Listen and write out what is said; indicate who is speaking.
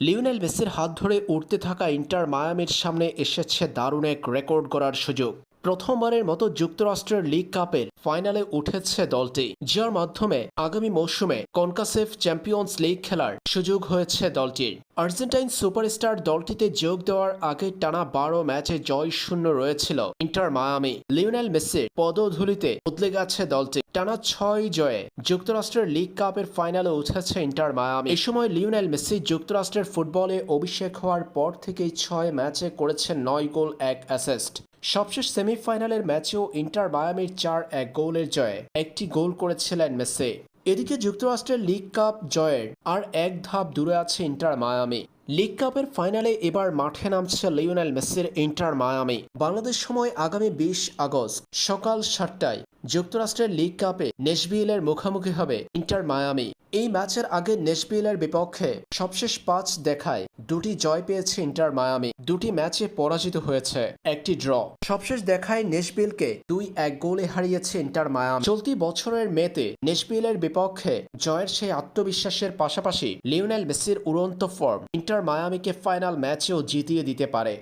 Speaker 1: Lionel মেসির হাত ধরে উঠতে থাকা ইন্টার মায়ামির সামনে এসেছে দারুণ এক রেকর্ড করার সুযোগ। প্রথমবারের মতো যুক্তরাষ্ট্রের লিগ কাপের ফাইনালে উঠেছে দলটি, যার মাধ্যমে আগামী মৌসুমে কনকাসেফ চ্যাম্পিয়ন্স লিগ খেলার সুযোগ হয়েছে দলটির। আর্জেন্টাইন সুপারস্টার দলটিতে যোগ দেওয়ার আগে টানা বারো ম্যাচে জয় শূন্য রয়েছিল ইন্টার মায়ামি। লিওনেল মেসির পদধূলিতে বদলে গেছে দলটি। টানা ছয় জয়ে যুক্তরাষ্ট্রের লিগ কাপের ফাইনালে উঠেছে ইন্টার মায়ামি। এই সময় লিওনেল মেসি যুক্তরাষ্ট্রের ফুটবলে অভিষেক হওয়ার পর থেকেই ছয় ম্যাচে করেছেন নয় গোল, এক অ্যাসিস্ট। সবশেষ সেমিফাইনালের ম্যাচেও ইন্টার মায়ামির চার এক গোলের জয়ে একটি গোল করেছিলেন মেসি। এদিকে যুক্তরাষ্ট্রের লিগ কাপ জয়ের আর এক ধাপ দূরে আছে ইন্টার মায়ামি। লিগ কাপের ফাইনালে এবার মাঠে নামছে লিওনেল মেসির ইন্টার মায়ামি। বাংলাদেশ সময় আগামী বিশ আগস্ট সকাল সাতটায় যুক্তরাষ্ট্রের লিগ কাপে নেশবিয়েলের মুখোমুখি হবে ইন্টার মায়ামি। এই ম্যাচের আগে নেশবিয়েলের বিপক্ষে সবশেষ পাঁচ দেখায় দুটি জয় পেয়েছে ইন্টার মায়ামি। দুটি ম্যাচে পরাজিত হয়েছে। একটি ড্র। সবশেষ দেখায় নেশবিলকে দুই এক গোলে হারিয়েছে ইন্টার মায়ামি। চলতি বছরের মেতে নেশবিলের বিপক্ষে জয়ের সেই আত্মবিশ্বাসের পাশাপাশি লিওনেল মেসির উড়ন্ত ফর্ম ইন্টার মায়ামিকে ফাইনাল ম্যাচেও জিতিয়ে দিতে পারে।